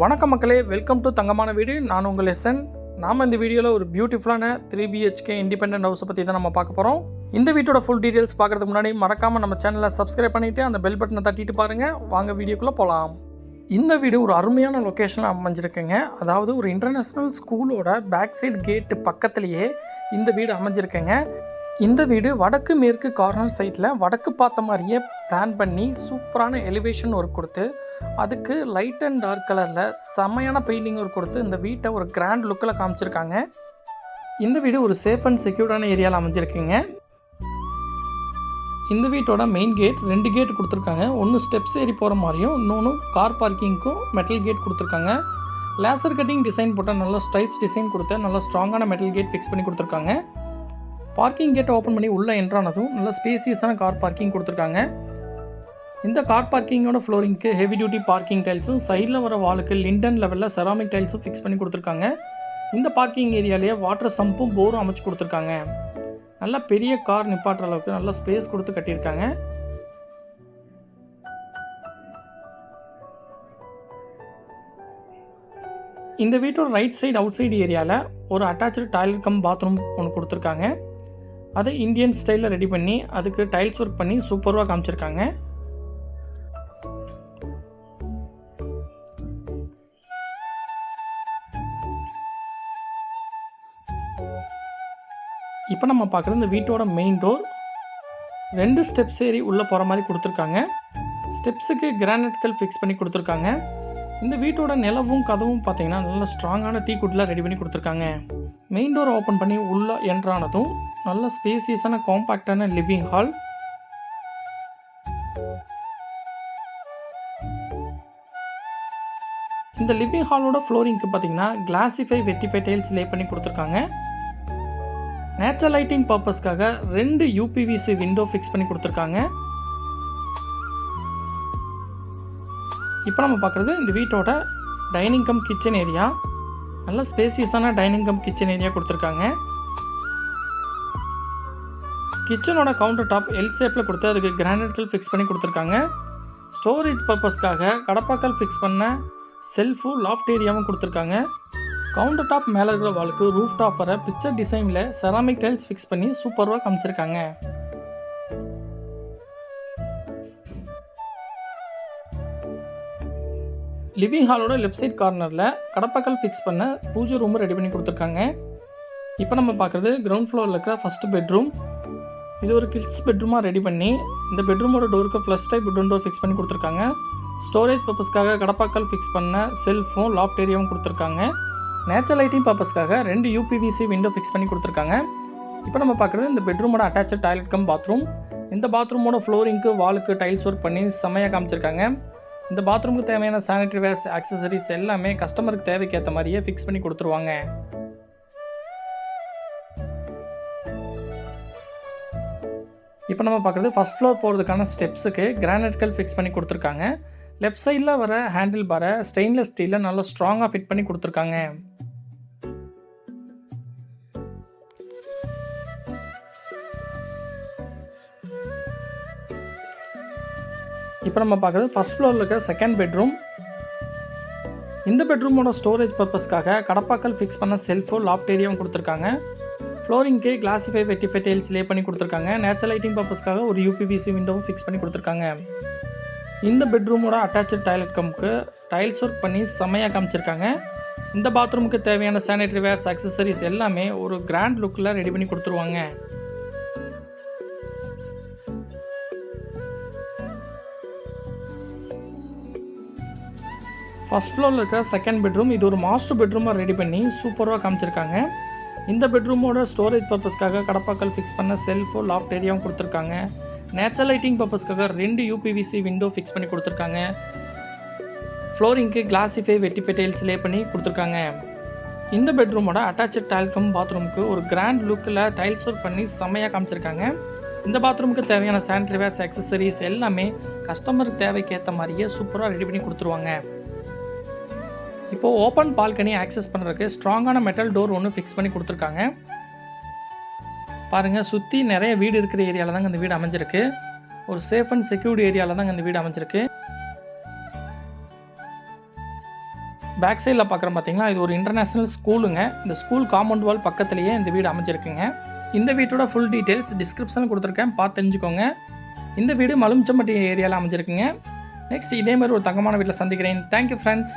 வணக்கம் மக்களே welcome to தங்கமான வீடு. நான் உங்கள் எஸ்என் நாம் இந்த வீடியோவில் ஒரு பியூட்டிஃபுல்லான த்ரீ பிஹெச்கே இண்டிபெண்டன்ட் ஹவுஸை பற்றி தான் நம்ம பார்க்க போகிறோம் இந்த வீட்டோட ஃபுல் டீட்டெயில்ஸ் பார்க்குறதுக்கு முன்னாடி மறக்காமல் நம்ம சேனலை சப்ஸ்கிரைப் பண்ணிவிட்டு அந்த பெல் பட்டனை தட்டிட்டு பாருங்கள் வாங்க வீடியோக்குள்ளே போகலாம் இந்த வீடு ஒரு அருமையான லொக்கேஷனில் அமைஞ்சிருக்குங்க. அதாவது ஒரு இன்டர்நேஷ்னல் ஸ்கூலோட பேக் சைடு கேட்டு பக்கத்துலேயே இந்த வீடு அமைஞ்சிருக்குங்க. இந்த வீடு வடக்கு மேற்கு கார்னர் சைட்டில் வடக்கு பார்த்த மாதிரியே பிளான் பண்ணி சூப்பரான எலிவேஷன் ஒர்க் கொடுத்து அதுக்கு லைட் அண்ட் டார்க் கலரில் செமையான பெயிண்டிங் ஒர்க் கொடுத்து இந்த வீட்டை ஒரு கிராண்ட் லுக்கில் காமிச்சிருக்காங்க. இந்த வீடு ஒரு சேஃப் அண்ட் செக்யூர்டான ஏரியாவில் அமைஞ்சிருக்குங்க. இந்த வீட்டோட மெயின் கேட் ரெண்டு கேட் கொடுத்துருக்காங்க. ஒன்று ஸ்டெப்ஸ் ஏறி போகிற மாதிரியும் இன்னொன்று கார் பார்க்கிங்க்கும் மெட்டல் கேட் கொடுத்துருக்காங்க. லேசர் கட்டிங் டிசைன் போட்டால் நல்லா ஸ்டைப்ஸ் டிசைன் கொடுத்த நல்லா ஸ்ட்ராங்கான மெட்டல் கேட் ஃபிக்ஸ் பண்ணி கொடுத்துருக்காங்க. பார்க்கிங் கேட்டை ஓப்பன் பண்ணி உள்ளே என்ட்ரானதும் நல்ல ஸ்பேசியஸான கார் பார்க்கிங் கொடுத்துருக்காங்க. இந்த கார் பார்க்கிங்கோட ஃப்ளோரிங்க்கு ஹெவி டியூட்டி பார்க்கிங் டைல்ஸும் சைடில் வர வாலுக்கு லிண்டன் லெவலில் செராமிக் டைல்ஸும் ஃபிக்ஸ் பண்ணி கொடுத்துருக்காங்க. இந்த பார்க்கிங் ஏரியாலேயே வாட்டர் சம்பும் போரும் அமைச்சு கொடுத்துருக்காங்க. நல்லா பெரிய கார் நிப்பாட்டுற அளவுக்கு நல்ல ஸ்பேஸ் கொடுத்து கட்டியிருக்காங்க. இந்த வீட்டோட ரைட் சைடு அவுட் சைடு ஏரியாவில் ஒரு அட்டாச்சு டாய்லெட் கம் பாத்ரூம் ஒன்று கொடுத்துருக்காங்க. அதை இந்தியன் ஸ்டைலில் ரெடி பண்ணி அதுக்கு டைல்ஸ் ஒர்க் பண்ணி சூப்பராக காமிச்சிருக்காங்க. இப்போ நம்ம பார்க்குறது இந்த வீட்டோட மெயின் டோர் ரெண்டு ஸ்டெப்ஸ் ஏறி உள்ளே போகிற மாதிரி கொடுத்துருக்காங்க. ஸ்டெப்ஸுக்கு கிரானைட்கள் ஃபிக்ஸ் பண்ணி கொடுத்துருக்காங்க. இந்த வீட்டோட நிலவும் கதவும் பார்த்தீங்கன்னா நல்ல ஸ்ட்ராங்கான தீக்குட்டிலாம் ரெடி பண்ணி கொடுத்துருக்காங்க. மெயின் டோர் ஓப்பன் பண்ணி உள்ளே என்ட்ரானதும் நல்ல ஸ்பேசியஸான காம்பேக்டான லிவிங் ஹால் இந்த லிவிங் ஹாலோட ஃப்ளோரிங்க்கு பார்த்தீங்கன்னா கிளாசிஃபை வெட்டிஃபை டைல்ஸ் லே பண்ணி கொடுத்துருக்காங்க. நேச்சர் லைட்டிங் பர்பஸ்க்காக ரெண்டு யூபிவிசி விண்டோ ஃபிக்ஸ் பண்ணி கொடுத்துருக்காங்க. இப்போ நம்ம பார்க்குறது இந்த வீட்டோட டைனிங் கம் கிச்சன் ஏரியா நல்ல ஸ்பேசியஸான டைனிங் கம் கிச்சன் ஏரியா கொடுத்துருக்காங்க. கிச்சனோட கவுண்டர் டாப் எல் ஷேப்பில் கொடுத்து அதுக்கு கிரானைட்கள் ஃபிக்ஸ் பண்ணி கொடுத்துருக்காங்க. ஸ்டோரேஜ் பர்பஸ்க்காக கடப்பாக்கள் ஃபிக்ஸ் பண்ண செல்ஃபும் லாஃப்ட் ஏரியாவும் கொடுத்துருக்காங்க. கவுண்டர் டாப் மேலே இருக்கிற வாளுக்கு ரூஃப் டாப் வர பிக்சர் டிசைனில் செராமிக் டைல்ஸ் ஃபிக்ஸ் பண்ணி சூப்பராக காமிச்சிருக்காங்க. லிவிங் ஹாலோட லெஃப்ட் சைட் கார்னரில் கடப்பாக்கல் ஃபிக்ஸ் பண்ண பூஜை ரூமும் ரெடி பண்ணி கொடுத்துருக்காங்க. இப்போ நம்ம பார்க்குறது கிரவுண்ட் ஃப்ளோரில் இருக்கிற ஃபஸ்ட்டு பெட்ரூம் இது ஒரு கிட்ஸ் பெட்ரூமாக ரெடி பண்ணி இந்த பெட்ரூமோட டோருக்கு flush type bedroom door fix பண்ணி கொடுத்துருக்காங்க. ஸ்டோரேஜ் பர்பஸ்க்காக கடப்பாக்கல் ஃபிக்ஸ் பண்ண செல்ஃபும் லாஃப்ட் ஏரியாவும் கொடுத்துருக்காங்க. நேச்சுரல் லைட்டிங் பர்பஸ்க்காக ரெண்டு யூபிவிசி விண்டோ ஃபிக்ஸ் பண்ணி கொடுத்துருக்காங்க. இப்போ நம்ம பார்க்குறது இந்த பெட்ரூமோட அட்டாச்சு டாய்லெட் கம் பாத்ரூம் இந்த பாத்ரூமோட ஃப்ளோரிங்க்கு வாலுக்கு டைல்ஸ் ஒர்க் பண்ணி செம்மையாக காமிச்சிருக்காங்க. இந்த பாத்ரூமுக்கு தேவையான சானிடரி வேர்ஸ் ஆக்சசரிஸ் எல்லாமே கஸ்டமருக்கு தேவைக்கு ஏற்ற மாதிரியே ஃபிக்ஸ் பண்ணி கொடுத்துருவாங்க. இப்போ நம்ம பார்க்குறது ஃபஸ்ட் ஃப்ளோர் போகிறதுக்கான ஸ்டெப்ஸுக்கு கிரானைட்கள் ஃபிக்ஸ் பண்ணி கொடுத்துருக்காங்க. லெஃப்ட் சைடில் வர ஹேண்டில் பாரை ஸ்டெயின்லெஸ் ஸ்டீலில் நல்லா ஸ்ட்ராங்காக ஃபிட் பண்ணி கொடுத்துருக்காங்க. இப்போ நம்ம பார்க்குறது ஃபஸ்ட் ஃப்ளோரில் இருக்க செகண்ட் பெட்ரூம் இந்த பெட்ரூமோட ஸ்டோரேஜ் பர்பஸ்க்காக கடப்பாக்கள் ஃபிக்ஸ் பண்ண செல்ஃபோ லாஃப்ட் ஏரியாவும் கொடுத்துருக்காங்க. ஃப்ளோரிங்க்கு கிளாசிஃபை வெட்டிஃபை டைல்ஸ் லே பண்ணி கொடுத்துருக்காங்க. நேச்சுரல் லைட்டிங் பர்பஸ்க்காக ஒரு யூபிவிசி விண்டோவும் ஃபிக்ஸ் பண்ணி கொடுத்துருக்காங்க. இந்த பெட்ரூமோட அட்டாச்சு டாய்லெட் கம்க்கு டைல்ஸ் ஒர்க் பண்ணி செம்மையாக காமிச்சிருக்காங்க. இந்த பாத்ரூமுக்கு தேவையான சானிட்டரி வேர்ஸ் அக்சசரிஸ் எல்லாமே ஒரு கிராண்ட் லுக்கில் ரெடி பண்ணி கொடுத்துருவாங்க. ஃபஸ்ட் ஃப்ளோரில் இருக்க செகண்ட் பெட்ரூம் இது ஒரு மாஸ்டர் பெட்ரூமாக ரெடி பண்ணி சூப்பராக காமிச்சிருக்காங்க. இந்த பெட்ரூமோட ஸ்டோரேஜ் பர்பஸ்க்காக கடப்பாக்கள் ஃபிக்ஸ் பண்ண செல்ஃபோ லாஃப்ட் ஏரியாவும் கொடுத்துருக்காங்க. நேச்சர் லைட்டிங் பர்பஸ்க்காக ரெண்டு யூபிவிசி விண்டோ ஃபிக்ஸ் பண்ணி கொடுத்துருக்காங்க. ஃப்ளோரிங்க்கு கிளாசிஃபை வெட்டிஃபை டைல்ஸ் லே பண்ணி கொடுத்துருக்காங்க. இந்த பெட்ரூமோட அட்டாச்சு டைல்கம் பாத்ரூமுக்கு ஒரு கிராண்ட் லுக்கில் டைல்ஸ் ஒர்க் பண்ணி செம்மையாக காமிச்சிருக்காங்க. இந்த பாத்ரூமுக்கு தேவையான சானிட்டரி வேர்ஸ் அக்சசரிஸ் எல்லாமே கஸ்டமர் தேவைக்கேற்ற மாதிரியே சூப்பராக ரெடி பண்ணி கொடுத்துருவாங்க. இப்போது ஓப்பன் பால்கனி ஆக்சஸ் பண்ணுறதுக்கு ஸ்ட்ராங்கான மெட்டல் டோர் ஒன்று ஃபிக்ஸ் பண்ணி கொடுத்துருக்காங்க. பாருங்கள் சுற்றி நிறைய வீடு இருக்கிற ஏரியாவில் தாங்க இந்த வீடு அமைஞ்சிருக்கு. ஒரு சேஃப் அண்ட் செக்யூர்ட் ஏரியாவில் தாங்க இந்த வீடு அமைஞ்சிருக்கு. பேக் சைடில் பார்க்குறோம் பார்த்தீங்களா இது ஒரு இன்டர்நேஷ்னல் ஸ்கூலுங்க இந்த ஸ்கூல் காம்பவுண்ட் வால் பக்கத்துலேயே இந்த வீடு அமைஞ்சிருக்குங்க. இந்த வீட்டோட ஃபுல் டீட்டெயில்ஸ் டிஸ்கிரிப்ஷன் கொடுத்துருக்கேன் பார்த்து தெரிஞ்சுக்கோங்க. இந்த வீடு மலுமிச்சம்பட்டி ஏரியாவில் அமைஞ்சிருக்குங்க. நெக்ஸ்ட் இதே மாதிரி ஒரு தங்கமான வீட்டில் சந்திக்கிறேன். Thank you friends